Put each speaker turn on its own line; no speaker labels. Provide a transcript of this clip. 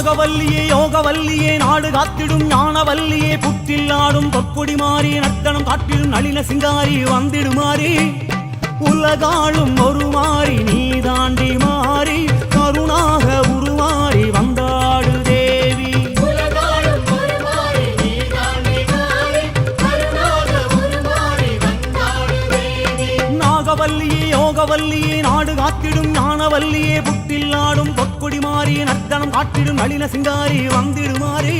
நாகவல்லியே யோகவல்லியே நாடு காத்திடும் ஞானவல்லியே புத்தில் ஆடும் பொற்கொடி மாறி நர்த்தனம் காட்டிடும் நளின சிங்காரி வந்திடுமாறி. உலகாளும் ஒரு மாறி
நீதான்.
நாகவல்லியே யோகவல்லியே நாடு காத்திடும் ஞானவல்லியே புட்டில் ஆடும் பொற்கொடி மாறி நர்த்தனம் காட்டிடும் நளின சிங்காரி வந்திடுமாறி.